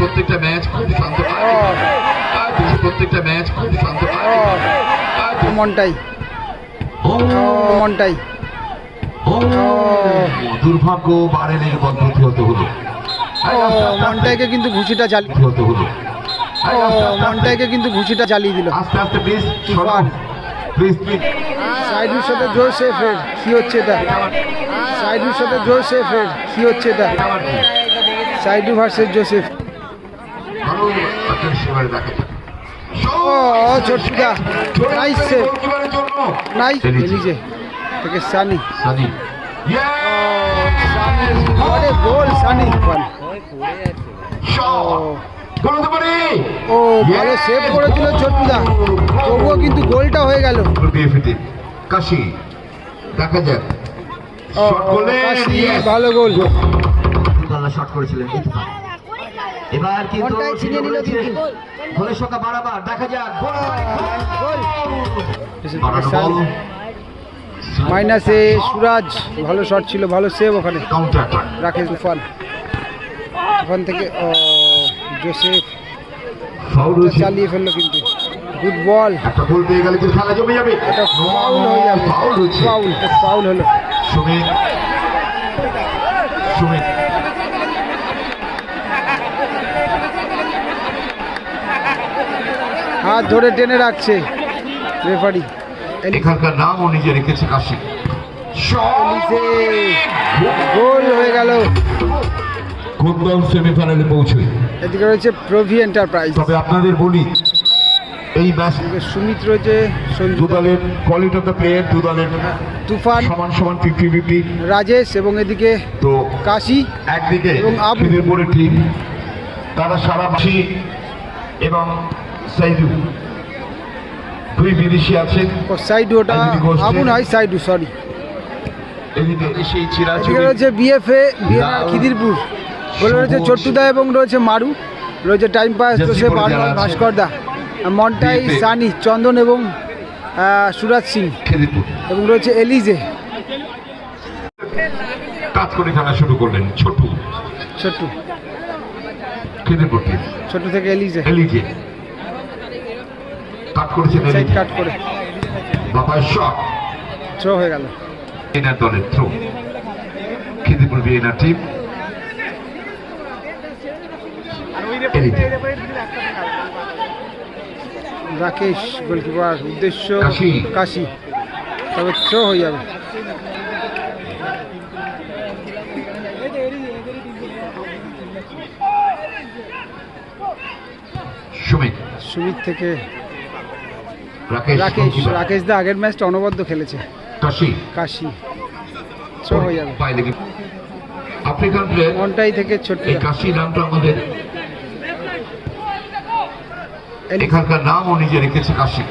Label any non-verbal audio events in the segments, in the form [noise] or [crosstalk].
প্রত্যেকটা ম্যাচ খুব শান্ত আর প্রত্যেকটা ম্যাচ খুব শান্ত আর মনটাই। ও। মনটাই। ও। দুর্ভাগ্য বারেনের পদ্ধতি হতে হলো। ও মনটাইকে কিন্তু ঘুষিটা চালিয়ে হতে হলো। ও মনটাইকে কিন্তু ঘুষিটা চালিয়ে দিল। আস্তে আস্তে প্লিজ। প্লিজ প্লিজ সাইডুর সাথে জোসেফের কি হচ্ছে এটা? সাইডুর সাথে জোসেফের কি হচ্ছে এটা? সাইডু ভার্সেস জোসেফ ভালো একটা সেবারে দেখা যাক ও ছোট্টুদা নাইস সেভ গোলকিপারের জন্য নাইস সানি। সানি। আরে গোল সানি। ও। ভালো সেভ করেছিল ছোট্টুদা তবুও কিন্তু গোলটা হয়ে গেল। কাশি। দেখা যাক। ভালো গোল। শট করেছিলেন। এবার কিন্তু। গোলের সংখ্যা বাড়াবার। দেখা যাক গোল গোল। বাড়ানো মাইনাসে সুরাজ ভালো শট ছিল ভালো সেভ ওখানে। কাউন্টার অ্যাটাক রাকেশ তুফান ওখান থেকে ও জোসেফ ফাউল হয়েছে। চালিয়ে ফেলল কিন্তু। গুড বল একটা গোল পেয়ে গেলে কিন্তু খেলা জমে যাবে। এটা ফাউল হয়ে যাবে। ফাউল হচ্ছে। ফাউল ফাউল হলো। সুমিত। সুমিত। হাত ধরে টেনে রাখছে রেফারি। এখানকার নামও নিজে রেখেছে কাশি গোল হয়ে গেল। কোন দল সেমিফাইনালে পৌঁছয় এদিকে রয়েছে প্রভি এন্টারপ্রাইজ তবে আপনাদের বলি এই ম্যাচ সুমিত রয়েছে দু দলের কোয়ালিটি অফ দ্য প্লেয়ার দু দলের তুফান। সমান সমান ফিফটি ফিফটি রাজেশ এবং এদিকে তো কাশি একদিকে এবং আবু। খিদিরপুরের টিম তারা সারা মাসি এবং সাইদু। দুই বিদেশি আছেন ও সাইডু ওটা আবু নয় সাইডু সরি এদিকে সেই চিরাচুরি এদিকে রয়েছে বিএফএ বিএনআর খিদিরপুর। বলে রয়েছে চট্টুদা এবং রয়েছে মারু। রয়েছে টাইম পাস জোসেফ পরে যারা ভাস্করদা মন্টাই সানি চন্দন এবং সুরাজ সিং। এবং রয়েছে এলিজে। কাজ করে খেলা শুরু করলেন ছোটু ছোট্টু। খিদিরপুর ছোট্টু থেকে এলিজে। এলিজে। কাট করেছেন সাইড কাট করে। বাপায় শট থ্রো হয়ে গেল। এনার দলের throw Khidirpur BNR team Rakesh goalkeeper উদ্দেশ্য কাশি। কাশি। তবে থ্রো হয়ে যাবে। সুমিত। সুমিত থেকে রাকেশ রাকেশ দা আগের ম্যাচটা অনবদ্য খেলেছে। কাশি। কাশি। হয়ে যাবে। African player. মনটাই থেকে ছোট্ট কাশি নামটা আমাদের। এখানকার নামও নিজে রেখেছে কাশি।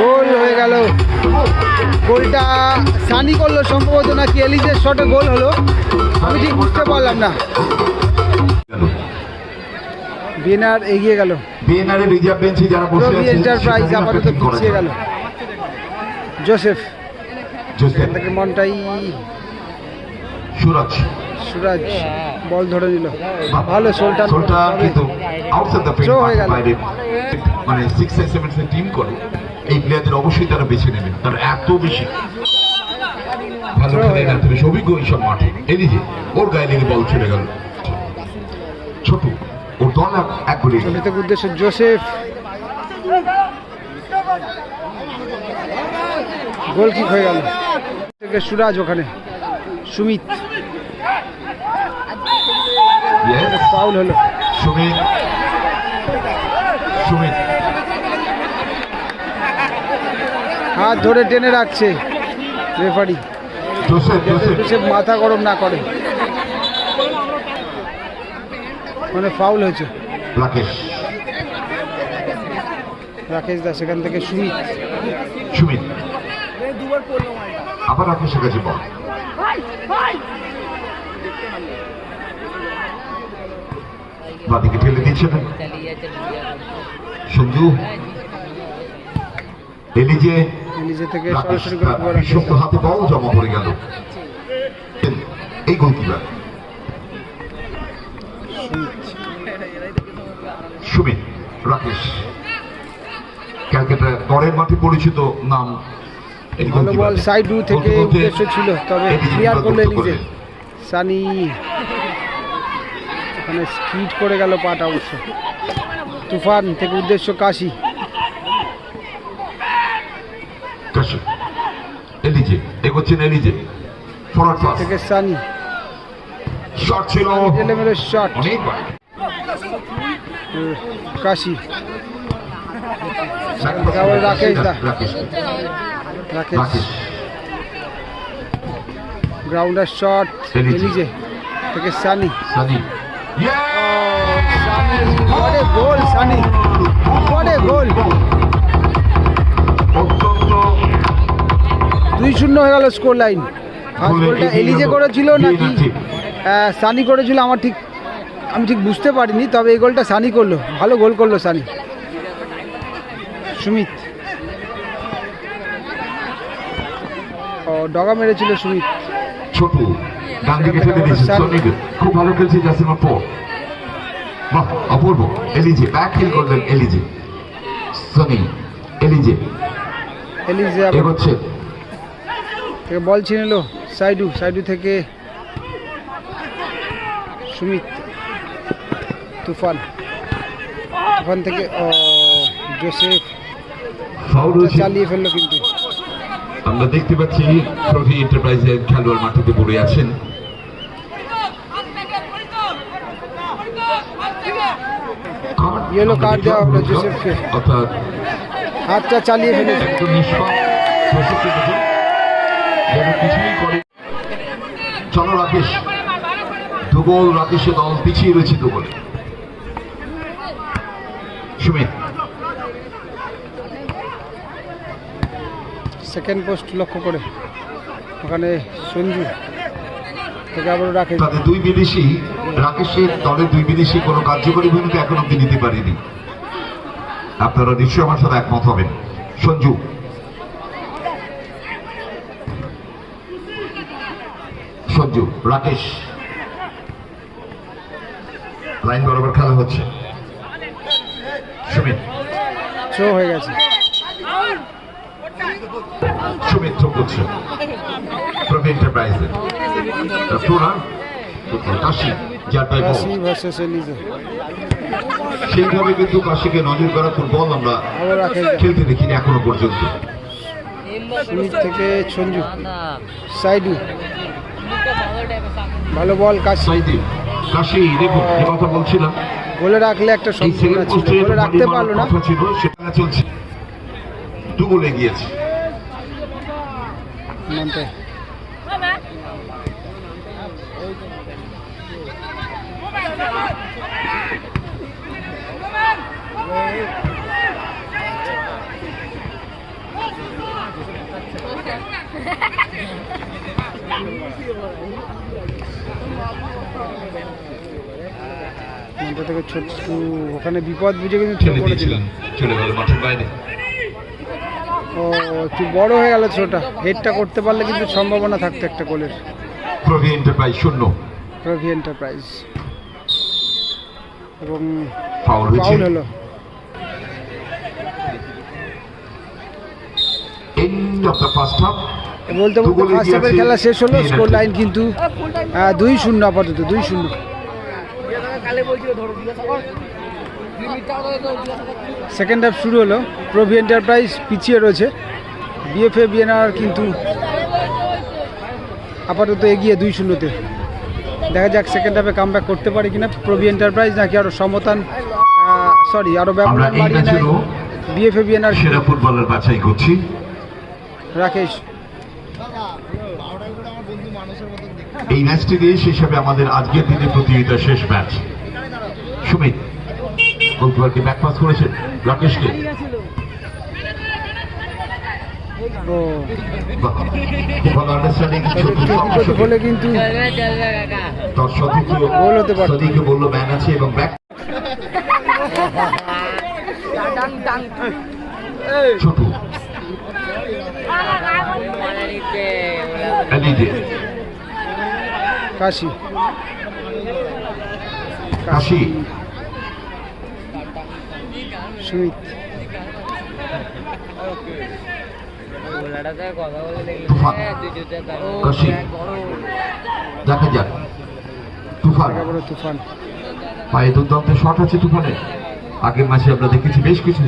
গোল হয়ে গেল। গোলটা সানি করল সম্ভবত নাকি এলিজের শটে গোল হলো। আমি ঠিক বুঝতে পারলাম না। বিএনআর এগিয়ে গেল। বিএনআর এর রিজার্ভ বেঞ্চে যারা বসে আছে এন্টারপ্রাইজ আপাতত পিছিয়ে গেল। জোসেফ। জোসেফ। থেকে মনটাই সুরজ। সুরাজ বল ধরে নিল। ভালো সোলটান সোলটা কিন্তু আউটসাইড দ্য Throw হয়ে গেল। মানে সিক্স এন্ড সেভেন টিম করে। এই প্লেয়ারদের অবশ্যই তারা বেছে নেবেন তারা এত বেশি। ভালো খেলে গেল। এত বেশি অভিজ্ঞ এইসব মাঠে। এদিকে ওর গায়ে লেগে বল চলে গেল। ছোট। গোলে এগিয়ে। চলিত উদ্দেশ্য জোসেফ। গোল কিক হয়ে গেল। থেকে সুরাজ ওখানে। সুমিত। ফাউল হলো। সুমিত। সুমিত। হাত ধরে টেনে রাখছে রেফারি। মাথা গরম না করে। মানে ফাউল হয়েছে। রাকেশ। রাকেশ দাস সেখান থেকে সুমিত। সুমিত। আবার রাকেশের কাছে বল। বাদিকে ঠেলে দিচ্ছে না? সঞ্জু এলিজে। নিজে থেকে রাকেশ সরাসরি তার গোল বিশ্বস্ত হাতে বল জমা পড়ে গেল। এই গোলকিপার। রাকেশ। ক্যালকাটা গড়ের মাঠে পরিচিত নাম বল। সাইড থেকে উদ্দেশ্য ছিল তবে ক্লিয়ার করলেন। সানি। ওখানে স্কিড করে গেল পাটা অবশ্য। তুফান থেকে উদ্দেশ্য কাশি। কাশি। এলিজে এগোচ্ছেন এলিজে। Forward pass. থেকে সানি। শট ছিল। শট অনেক। Kashi. Rakesh da. Rakesh. Grounder shot Elijah. Elijah থেকে Sunny. Sunny. Sunny. what a goal Sunny. what a goal অত্যন্ত দুই শূন্য হয়ে গেল স্কোর লাইন ফার্স্ট গোলে গোলটা এলিজে গেল। করেছিল নাকি। আহ, সানি করেছিল আমার ঠিক আমি ঠিক বুঝতে পারিনি তবে এই গোলটা সানি করল। ভালো গোল করল সানি। সুমিত। ও ডগা মেরেছিল সুমিত। ছোট ডান দিকে সেখান দিয়েছে সনিক। খুব ভালো খেলছে জাসিমা পো বাহ অপূর্ব। এলিজে ব্যাক হিল করলেন এলিজে। সনি এলিজে। এলিজে এগোচ্ছে। বল ছিনে নিল সাইডু সাইডু থেকে সুমিত। তুফান। তুফান থেকে ও জোসেফ চালিয়ে ফেলল কিন্তু। আমরা দেখতে পাচ্ছি ট্রফি এন্টারপ্রাইজের খেলোয়াড় মাটিতে পড়ে আছেন। Yellow card দেওয়া হলো জোসেফকে। অর্থাৎ হাতটা চালিয়ে ফেলেছে একদম নিষ্পাপ জোসেফকে দেখুন। যেন কিছুই করে চলো রাকেশ। রাকেশের দল পিছিয়ে রয়েছে দু গোলে সুমিত সেকেন্ড পোস্ট লক্ষ্য করে। ওখানে সঞ্জু থেকে আবারও রাখে তাদের দুই বিদেশি রাকেশের দলের দুই বিদেশি কোনো কার্যকরী ভূমিকা এখন অব্দি নিতে পারেনি। আপনারা নিশ্চয়ই আমার সাথে একমত হবেন। সঞ্জু। সঞ্জু রাকেশ। লাইন বরাবর খেলা হচ্ছে সুমিত শো হয়ে গেছে। প্রবীণ এন্টারপ্রাইজের কাশি যার সেইভাবে কিন্তু কাশিকে নজর করা ফুটবল আমরা খেলতে দেখিনি এখনও পর্যন্ত। সুমিত থেকে সঞ্জু সাইডু। ভালো বল কাশি। সাইদি কাশি দেখুন যে কথা বলছিলাম গোলে রাখলে একটা সম্ভাবনা ছিল। গোলে রাখতে পারল না। সেটা চলছে। দু গোলে গিয়েছে। মানতে [laughs] [laughs] মানতে থেকে ছোট ওখানে বিপদ বুঝে কিন্তু থ্রো ঠেলে করে চলে গেল মাঠের বাইরে। ও একটু বড় হয়ে গেল ছোটা। হেডটা করতে পারলে কিন্তু সম্ভাবনা থাকতো একটা গোলের। প্রবি এন্টারপ্রাইজ শূন্য। রভি এন্টারপ্রাইজ এবং ফাউল হলো। End of the first half বলতে বলতে ফার্স্ট হাফের খেলা শেষ হলো স্কোর। লাইন কিন্তু আহ, দুই শূন্য আপাতত দুই শূন্য। সেকেন্ড হাফ শুরু হলো। প্রভি এন্টারপ্রাইজ পিছিয়ে রয়েছে। বিএফএ বিএনআর কিন্তু আপাতত এগিয়ে দুই শূন্যতে। দেখা যাক সেকেন্ড হাফে কাম করতে পারে কিনা। প্রভি এন্টারপ্রাইজ নাকি আরও সমতান সরি আরও ব্যবধান আমরা এই বাড়িয়ে নেয়। বিএফএ বিএনআর সেরা ফুটবলার বাছাই করছি। রাকেশ। এই ম্যাচটি দিয়ে শেষ হবে আমাদের আজকের দিনের প্রতিযোগিতার শেষ ম্যাচ। গোলকিপারকে ব্যাক পাস করেছেন রাকেশকে। হলে কিন্তু তার সতীর্থ গোল হতে পারত। সদিকে বলল ম্যান আছে এবং ব্যাক ছোট। কাশি। কাশি। কাশি দেখা যাক। তুফান। তুফান। পায়ে দুর্দান্ত শট আছে তুফানে আগের মাসে আমরা দেখেছি বেশ কিছু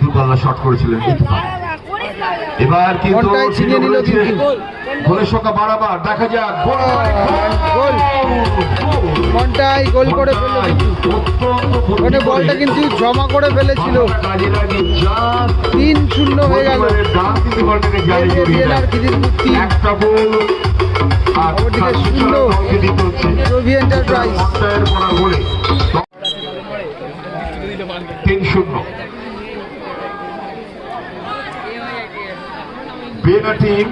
দুপাল্লা শট করেছিলেন এই তুফান। এবার কিন্তু মনটাই ছিনিয়ে নিল গোলের সংখ্যা বাড়াবার দেখা যাক গোল! গোল। মনটাই গোল করে ফেলল বলটা কিন্তু জমা করে ফেলেছিল। তিন শূন্য হয়ে গেল। একটা গোল অপরদিকে শূন্য। রবি এন্টারপ্রাইজ তিন শূন্য। বেনা টিম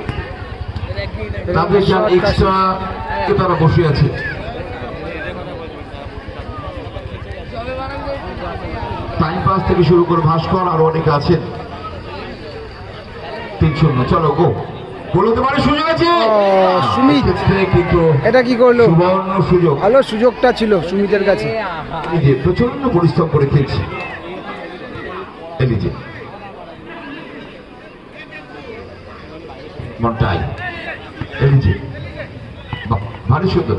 তাদের যা এক্সট্রা তারা বসে আছে? টাইম পাস থেকে শুরু করে ভাস্কর আর অনেকে আছেন। তিন শূন্য চলো গো বলতে পারে সুযোগ আছে? সুমিত। এটা কি করল? সুবর্ণ সুযোগ। ভালো সুযোগটা ছিল সুমিতের কাছে। প্রচণ্ড পরিশ্রম করে খেলছে। এলিজে মন্টাই এলিজে বাহ, ভারী সুন্দর।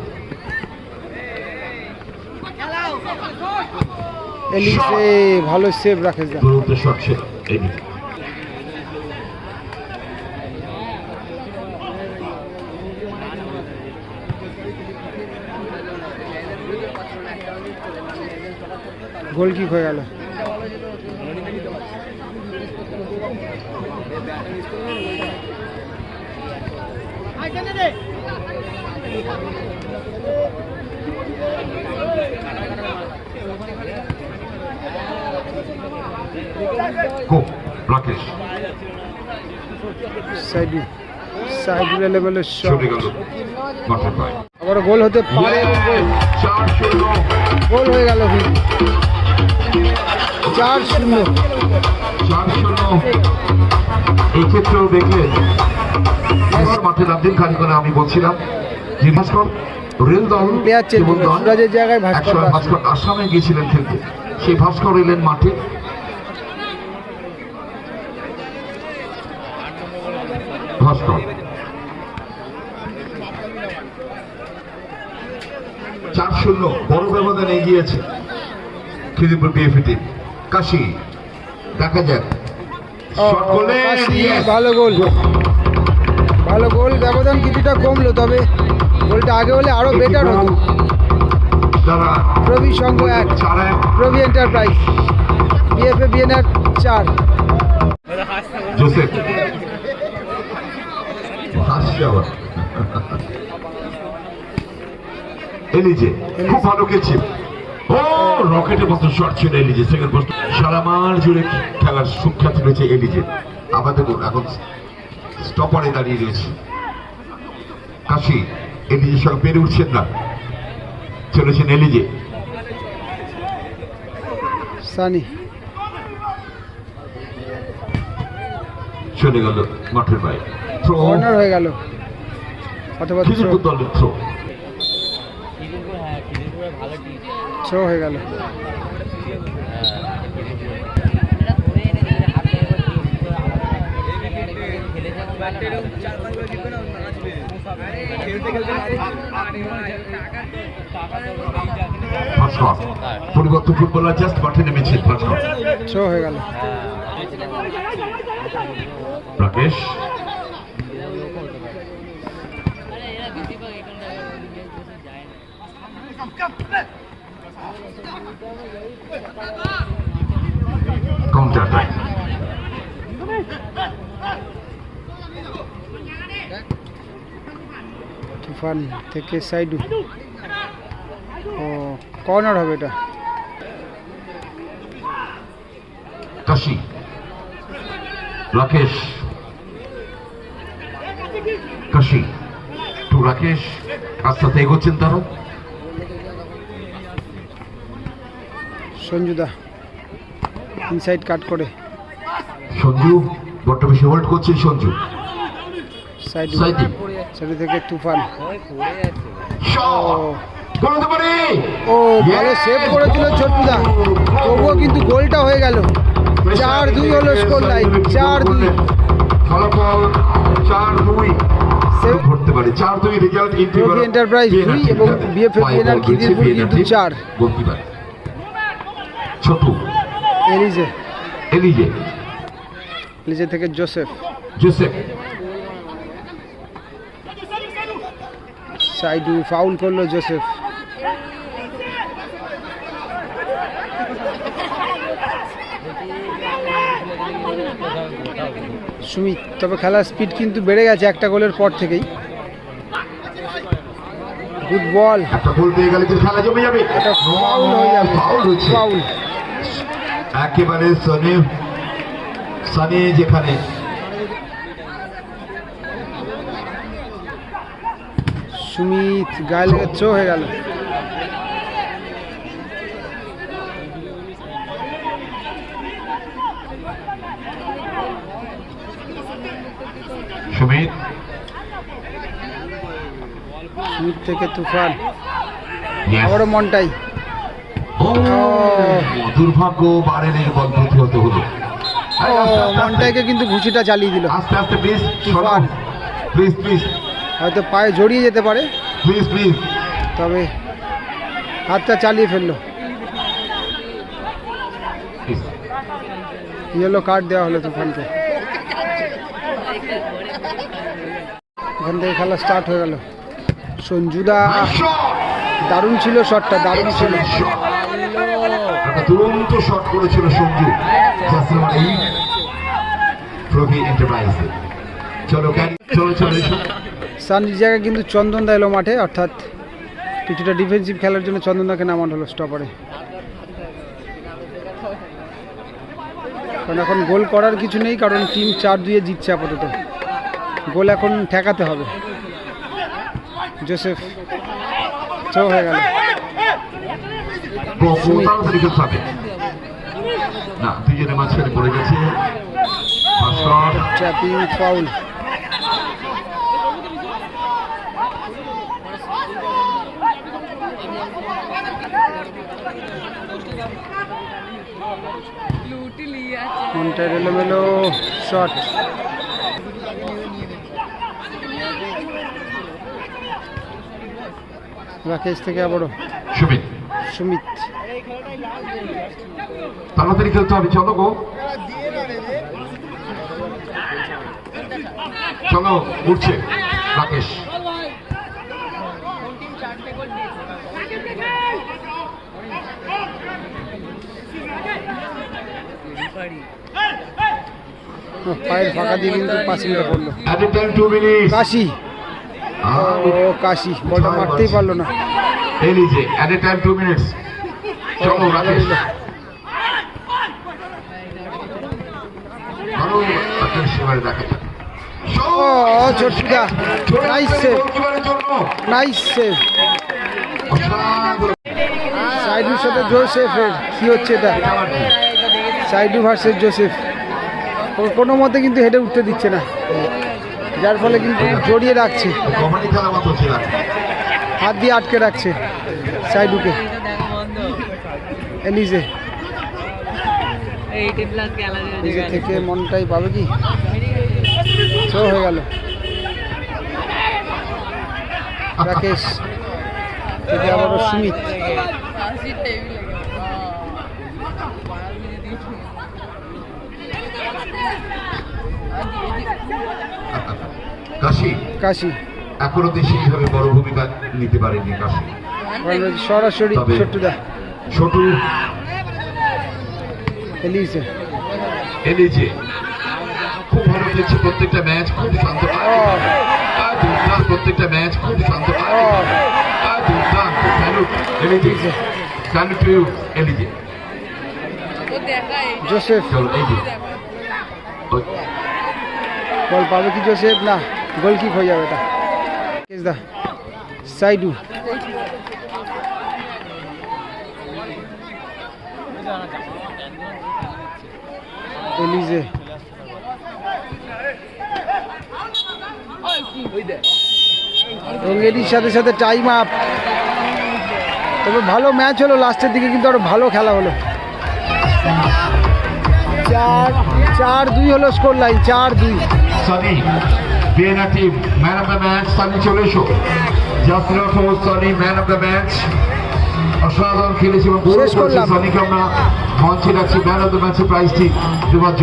এলিসে ভালো সেভ রাখে যা। শট ছিল হয়ে গেল। গো রাকেশ সাইডু সাইডু লেভেলের শট আবার গোল হতে পারে গোল হয়ে গেল চার শূন্য। চার শূন্য। এই ক্ষেত্রেও দেখলেন মাঠে নামদিন খানিক্ষণে আমি বলছিলাম যে ভাস্কর রেল দল প্লেয়ার চেঞ্জ জায়গায়। ভাস্কর আসামে গিয়েছিলেন খেলতে। সেই ভাস্কর এলেন মাঠে। ভাস্কর চার শূন্য বড় ব্যবধান এগিয়েছে। খিদিপুর বিএফি টিম কাশি দেখা যাক! ভালো গোল। ভালো গোল ব্যবধান কিছুটা কমলো তবে গোলটা আগে হলে আরও বেটার হতো। তারা রবি সংঘ এক চার। এক রবি এন্টারপ্রাইজ বিএফএ বিএনআর চার। জোসেফ হাসছে আবার এলিজে খুব ভালো খেলছে। ও রকেটের মতো শট ছিল এলিজে সেকেন্ড পোস্ট সারা মার জুড়ে খেলার সুখ্যাত রয়েছে এলিজে দেখুন এখন স্টপারে দাঁড়িয়ে রয়েছে। কাশি এলিজের সঙ্গে পেরে উঠছেন না। চলেছেন এলিজে সানি। চলে গেল মাঠের বাইরে। থ্রো কর্নার হয়ে গেল। অথবা থ্রো থ্রো হয়ে গেল। পরিবর্তন ফুটবলার জাস্ট মাঠে নেমেছে হয়ে গেল। রাকেশ। কাউন্টার তুফান থেকে সাইডু। ও কর্নার হবে এটা। কাশি। রাকেশ। কাশি। টু রাকেশ আস্তে এগোচ্ছেন তারা। সঞ্জুদা ইনসাইড কাট করে। সঞ্জু বড্ড বেশি হোল্ড করছেন সঞ্জু। সাইডু সাইডু থেকে তুফান। ও ভালো সেভ করেছিল ছোট্টুদা তবুও কিন্তু গোলটা হয়ে গেল। চার দুই হলো স্কোর লাইন চার দুই। ফলাফল চার দুই। ধরতে পারে। চার দুই রেজাল্ট এন্টারপ্রাইজ দুই এবং খিদিরপুর কিন্তু চার। ছোটু। এলিজে। এলিজে। এলিজে থেকে জোসেফ। জোসেফ। সাইডু ফাউল করল জোসেফ। সুমিত তবে খেলার স্পিড কিন্তু বেড়ে গেছে একটা গোলের পর থেকেই। গুড বল একটা গোল পেয়ে গেলে খেলা জমে যাবে। এটা ফাউল হয়ে যাবে। ফাউল ফাউল একেবারে সনে সানে যেখানে। সুমিত গায়ে লেগে চো হয়ে গেল। সুমিত। সুমিত থেকে তুফান. আবারও মনটাই। ও দুর্ভাগ্য বারেনের বল প্রতিহত হলো। ও মনটাইকে কিন্তু ঘুষিটা চালিয়ে দিল। আস্তে আস্তে প্লিজ। প্লিজ প্লিজ হয়তো পায়ে জড়িয়ে যেতে পারে। প্লিজ প্লিজ তবে হাতটা চালিয়ে ফেলল। ইয়েলো কার্ড দেওয়া হলো তুফানকে। ওখান থেকে খেলা স্টার্ট হয়ে গেল। সঞ্জুদা দারুণ ছিল শটটা দারুণ ছিল। দুরন্ত শট করেছিল সঞ্জু জাসিম জায়গায় কিন্তু চন্দনদা এলো মাঠে, অর্থাৎ কিছুটা ডিফেন্সিভ খেলার জন্য চন্দনদাকে নামানো হলো স্টপারে কারণ এখন গোল করার কিছু নেই, কারণ টিম চার দুয়ে জিতছে আপাতত। গোল এখন ঠেকাতে হবে। জোসেফ চো হয়ে গেল। তাড়াতাড়ি খেলতে হবে না দুজনের মাঝখানে পড়ে গেছে। ফাউল মনটা এলোমেলো শট রাকেশ থেকে আবারও। সুমিত। সুমিত। তাড়াতাড়ি খেলতে হবে চলো গো। চলো উঠছে রাকেশ। পায়ের ফাঁকা দিয়ে কিন্তু মিনিটস কাশি। ও কাশি। বলটা মারতেই পারল না। At a time two minutes চলো রাকেশ ভালো রাকেশ এবারে দেখা যাক ও ছোট্টুদা নাইস সেভ গোলকিপারের জন্য সাইডুর সাথে জোসেফের কি হচ্ছে এটা? Saidu versus Joseph. কোনো মতে কিন্তু হেঁটে উঠতে দিচ্ছে না। যার ফলে কিন্তু জড়িয়ে রাখছে। হাত দিয়ে আটকে রাখছে সাইডুকে। গ্যালারি নিজে থেকে মনটাই পাবে কি? শো হয়ে গেল। রাকেশ থেকে আবারও সুমিত। কাশি? কাশি। এখনও সেইভাবে বড় ভূমিকা নিতে পারেনি কাশি। সরাসরি ছোট্টুদা ছোট এলিজে এলিজে খুব ভালো খেলছে প্রত্যেকটা ম্যাচ খুব শান্ত আর দুর্দান্ত প্রত্যেকটা ম্যাচ খুব শান্ত আর দুর্দান্ত salute Elijah salute to you Elijah Joseph ball পাবে কি জোসেফ না গোল কিক হয়ে যাবে এটা। কেসদা সাইডু এলিজে এটির সাথে সাথে টাইম আপ তবে ভালো ম্যাচ হলো লাস্টের দিকে কিন্তু আরও ভালো খেলা হলো। চার চার দুই হলো স্কোর লাইন চার দুই। Sunny man of the match Sunny চলে এসো। Jasir Sunny man of the match অসাধারণ খেলেছে এবং করছে আমরা মঞ্চে রাখছি ম্যান অফ দ্য ম্যাচের প্রাইজটি দেওয়ার জন্য।